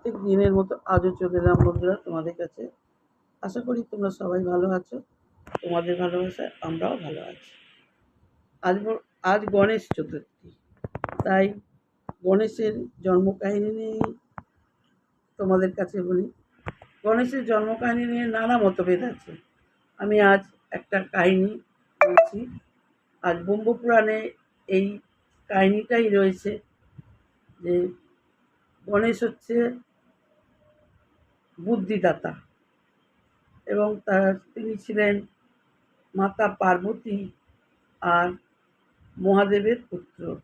প্রত্যেক দিনের মতো আজও চলে এলাম বন্ধুরা তোমাদের কাছে। আশা করি তোমরা সবাই ভালো আছো, তোমাদের ভালোবাসায় আমরাও ভালো আছি। আজ আজ গণেশ চতুর্থী, তাই গণেশের জন্মকাহিনী নিয়ে তোমাদের কাছে বলি। গণেশের জন্মকাহিনী নিয়ে নানা মতভেদ আছে। আমি আজ একটা কাহিনী বলছি। আজ ব্রহ্মপুরাণে এই কাহিনীটাই রয়েছে যে গণেশ হচ্ছে বুদ্ধিদাতা। এবং তার তিনি ছিলেন মাতা পার্বতী আর মহাদেবের পুত্র।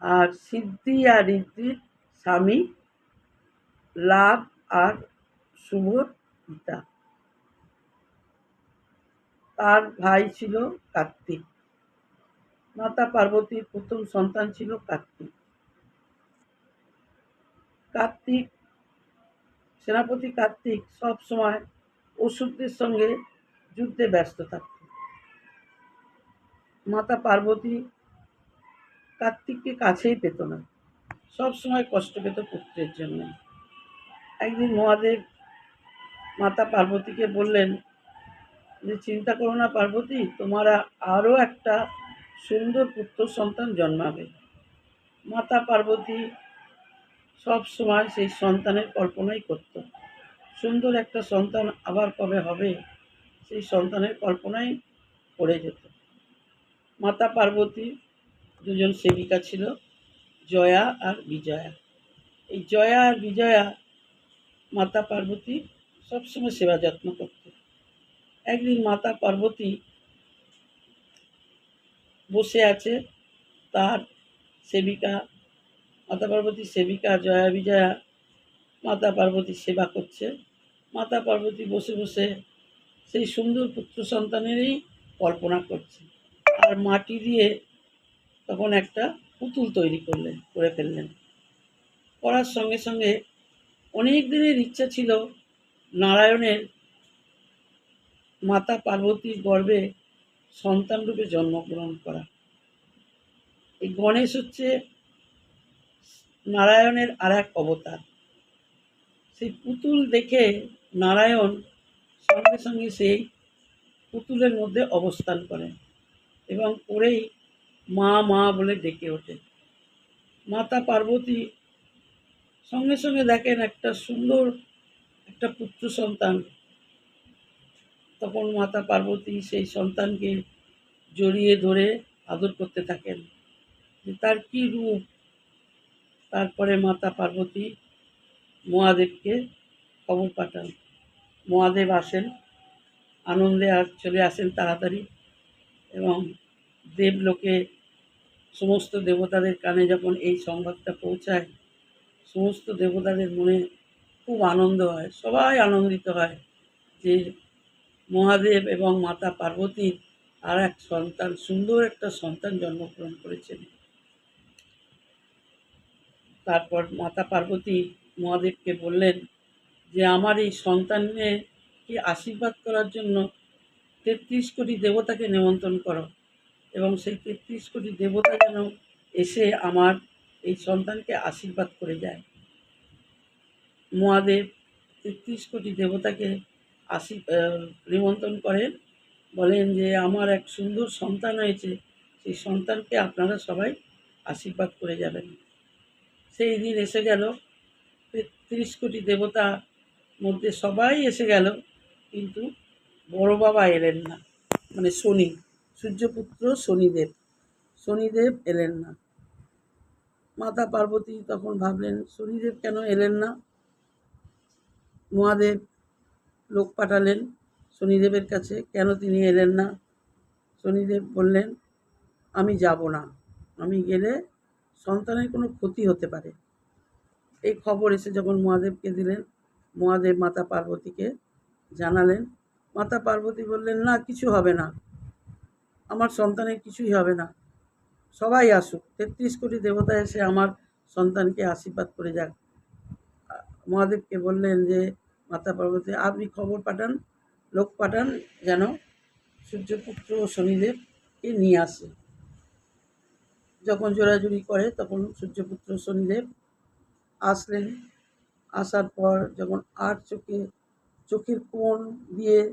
আর সিদ্ধি আর ঋদ্ধির স্বামী লাভ আর শুভর পিতা। তার ভাই ছিল কার্তিক। মাতা পার্বতীর প্রথম সন্তান ছিল কার্তিক। কার্তিক সেনাপতি কার্তিক সব সময় অসুরদের সঙ্গে যুদ্ধে ব্যস্ত থাকত। মাতা পার্বতী কার্তিককে কাছেই পেত না। সব সময় কষ্ট পেত পুত্রের জন্য। একদিন মহাদেব মাতা পার্বতীকে বললেন, যে চিন্তা করো না পার্বতী, তোমার আরও একটা সুন্দর পুত্র সন্তান জন্মাবে। মাতা পার্বতী সব সময় সেই সন্তানের কল্পনাই করত। সুন্দর একটা সন্তান আবার কবে হবে, সেই সন্তানের কল্পনাই পড়ে যেত। মাতা পার্বতী দুজন সেবিকা ছিল, জয়া আর বিজয়া। এই জয়া আর বিজয়া মাতা পার্বতী সবসময় সেবা যত্ন করত। একদিন মাতা পার্বতী বসে আছে তার সেবিকা মাতা পার্বতীর সেবিকা, জয়া বিজয়া, মাতা পার্বতীর সেবা করছে। মাতা পার্বতী বসে বসে সেই সুন্দর পুত্র সন্তানেরই কল্পনা করছে। আর মাটি দিয়ে তখন একটা পুতুল তৈরি করলেন, করে ফেললেন। করার সঙ্গে সঙ্গে অনেক দিনের ইচ্ছা ছিল নারায়ণের মাতা পার্বতীর গর্ভে সন্তানরূপে জন্মগ্রহণ করা। এই গণেশ হচ্ছে নারায়ণের আর এক অবতার। সেই পুতুল দেখে নারায়ণ সঙ্গে সঙ্গে সেই পুতুলের মধ্যে অবস্থান করেন এবং ওরেই মা মা বলে ডেকে ওঠে। মাতা পার্বতী সঙ্গে সঙ্গে দেখেন একটা সুন্দর একটা পুত্র সন্তান। তখন মাতা পার্বতী সেই সন্তানকে জড়িয়ে ধরে আদর করতে থাকেন তার কী রূপ তারপরে মাতা পার্বতী মহাদেবকে খবর পাঠান। মহাদেব আসেন, আনন্দে আর চলে আসেন তাড়াতাড়ি এবং দেবলোকে সমস্ত দেবতাদের কানে যখন এই সংবাদটা পৌঁছায়, সমস্ত দেবতাদের মনে খুব আনন্দ হয়, সবাই আনন্দিত হয় যে মহাদেব এবং মাতা পার্বতীর আর এক সন্তান, সুন্দর একটা সন্তান জন্মগ্রহণ করেছেন। তারপর মাতা পার্বতী মহাদেবকে বললেন যে, আমার এই সন্তানকে আশীর্বাদ করার জন্য তেত্রিশ কোটি দেবতাকে নিমন্ত্রণ করো? এবং সেই তেত্রিশ কোটি দেবতা যেন এসে আমার এই সন্তানকে আশীর্বাদ করে যায়। মহাদেব তেত্রিশ কোটি দেবতাকে আশী নিমন্ত্রণ করেন। বলেন যে, আমার এক সুন্দর সন্তান হয়েছে। সেই সন্তানকে আপনারা সবাই আশীর্বাদ করে যাবেন। সেই দিন এসে গেল। তেত্রিশ কোটি দেবতা মধ্যে সবাই এসে গেল, কিন্তু বড় বাবা এলেন না। মানে শনি, সূর্যপুত্র শনিদেব শনিদেব এলেন না। মাতা পার্বতী তখন ভাবলেন, শনিদেব কেন এলেন না? মহাদেব লোক পাঠালেন, শনিদেবের কাছে কেন তিনি এলেন না? শনিদেব বললেন, আমি যাব না। আমি গেলে সন্তানের কোনো ক্ষতি হতে পারে। এই খবর এসে যখন মহাদেবকে দিলেন, মহাদেব মাতা পার্বতীকে জানালেন, মাতা পার্বতী বললেন, না, কিছু হবে না। আমার সন্তানের কিছুই হবে না। সবাই আসুক। তেত্রিশ কোটি দেবতা এসে আমার সন্তানকে আশীর্বাদ করে যাক। মহাদেবকে বললেন যে, মাতা পার্বতী, আপনি খবর পাঠান, লোক পাঠান যেন সূর্যপুত্র ও শনিদেবকে নিয়ে আসে। যখন জোরাজুরি করে, তখন সূর্যপুত্র শনিদেব আসলেন। আসার পর যখন আর চোখে, চোখের কোণ দিয়ে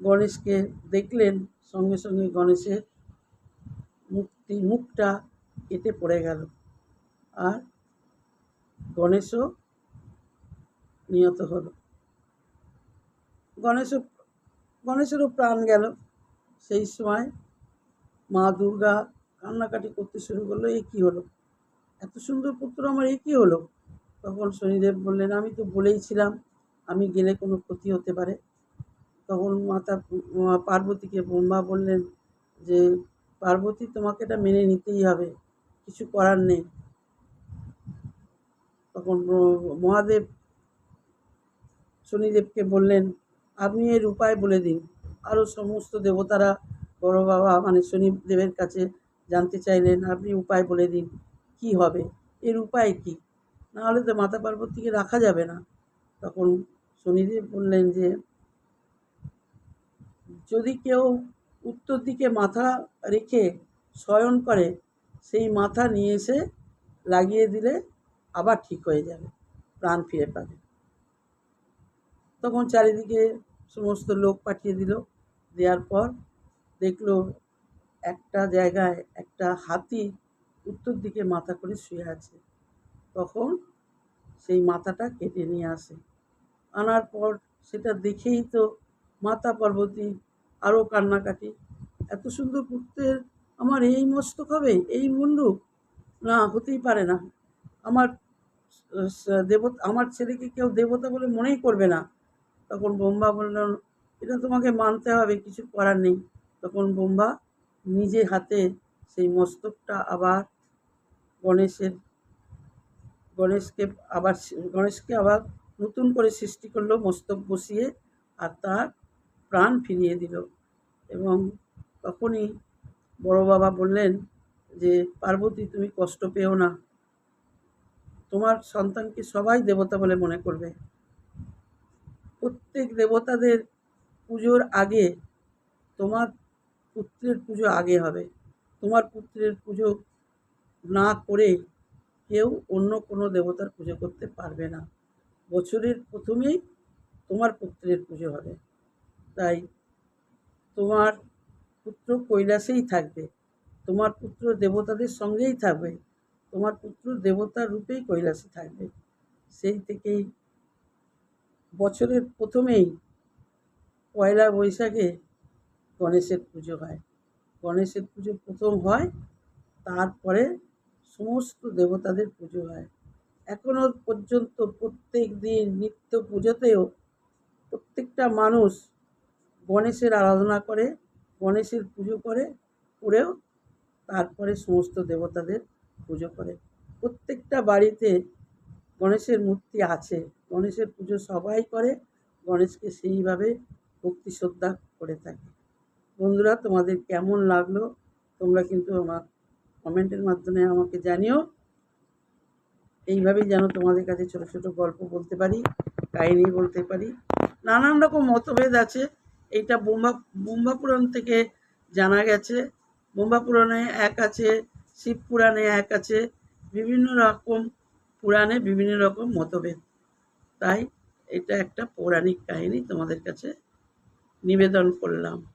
গণেশকে দেখলেন, সঙ্গে সঙ্গে গণেশের মুক্তি, মুখটা কেটে পড়ে গেল। আর গণেশও নিহত হলো। গণেশও, গণেশেরও প্রাণ গেল। সেই সময় মা দুর্গা কান্নাকাটি করতে শুরু করল, এ কী হলো? এত সুন্দর পুত্র আমার, এ কী হলো? তখন শনিদেব বললেন, আমি তো বলেইছিলাম আমি গেলে কোনো ক্ষতি হতে পারে। তখন মাতা পার্বতীকে ব্রহ্মা বললেন যে, পার্বতী, তোমাকে এটা মেনে নিতেই হবে, কিছু করার নেই। তখন মহাদেব শনিদেবকে বললেন, আপনি এর উপায় বলে দিন। আরও সমস্ত দেবতারা, বড় বাবা মানে শনিদেবের কাছে জানতে চাইলেন, আপনি উপায় বলে দিন, কি হবে? এর উপায় কি? না হলে তো মাতা পার্বতীকে রাখা যাবে না। তখন শনিদেব বললেন যে, যদি কেউ উত্তর দিকে মাথা রেখে শয়ন করে, সেই মাথা নিয়ে এসে লাগিয়ে দিলে আবার ঠিক হয়ে যাবে, প্রাণ ফিরে পাবে। তখন চারিদিকে সমস্ত লোক পাঠিয়ে দিল। দেওয়ার পর দেখল একটা জায়গায় একটা হাতি উত্তর দিকে মাথা করে শুয়ে আছে। তখন সেই মাথাটা কেটে নিয়ে আসে। আনার পর সেটা দেখেই তো মাতা পার্বতী আরও কান্নাকাটি, এত সুন্দর পুত্রের আমার এই মস্তক হবে এই মুন্ডু? না, হতেই পারে না। আমার দেবতা, আমার ছেলেকে কেউ দেবতা বলে মনেই করবে না। তখন ব্রহ্মা বললেন এটা তোমাকে মানতে হবে, কিছু করার নেই। তখন ব্রহ্মা নিজে হাতে সেই মস্তকটা আবার গণেশের, গণেশকে আবার গণেশকে আবার নতুন করে সৃষ্টি করল, মস্তক বসিয়ে আর তার প্রাণ ফিরিয়ে দিল। এবং তখনই বড় বাবা বললেন যে, পার্বতী, তুমি কষ্ট পেও না। তোমার সন্তানকে সবাই দেবতা বলে মনে করবে। প্রত্যেক দেবতাদের পুজোর আগে তোমার পুত্রের পুজো আগে হবে। তোমার পুত্রের পুজো না করে কেউ অন্য কোনো দেবতার পুজো করতে পারবে না। বছরের প্রথমেই তোমার পুত্রের পুজো হবে। তাই তোমার পুত্র কৈলাসেই থাকবে। তোমার পুত্র দেবতাদের সঙ্গেই থাকবে। তোমার পুত্র দেবতার রূপেই কৈলাসে থাকবে। সেই থেকেই বছরের প্রথমেই পয়লা বৈশাখে গণেশের পুজো হয়। গণেশের পুজো প্রথম হয়, তারপরে সমস্ত দেবতাদের পুজো হয়। এখনও পর্যন্ত প্রত্যেক দিন নিত্য পুজোতেও প্রত্যেকটা মানুষ গণেশের আরাধনা করে, গণেশের পুজো করে, করেও তারপরে সমস্ত দেবতাদের পুজো করে। প্রত্যেকটা বাড়িতে গণেশের মূর্তি আছে। গণেশের পুজো সবাই করে, গণেশকে সেইভাবে ভক্তি শ্রদ্ধা করে থাকে। বন্ধুরা, তোমাদের কেমন লাগল? তোমরা কিন্তু আমার কমেন্টের মাধ্যমে আমাকে জানিও। এইভাবেই যেন তোমাদের কাছে ছোটো ছোটো গল্প বলতে পারি, কাহিনি বলতে পারি। নানান রকম মতভেদ আছে। এইটা বোম্বা বোম্বা পুরাণ থেকে জানা গেছে। বোম্বা পুরাণে এক আছে শিব পুরাণে এক আছে। বিভিন্ন রকম পুরাণে বিভিন্ন রকম মতভেদ। তাই এটা একটা পৌরাণিক কাহিনী তোমাদের কাছে নিবেদন করলাম।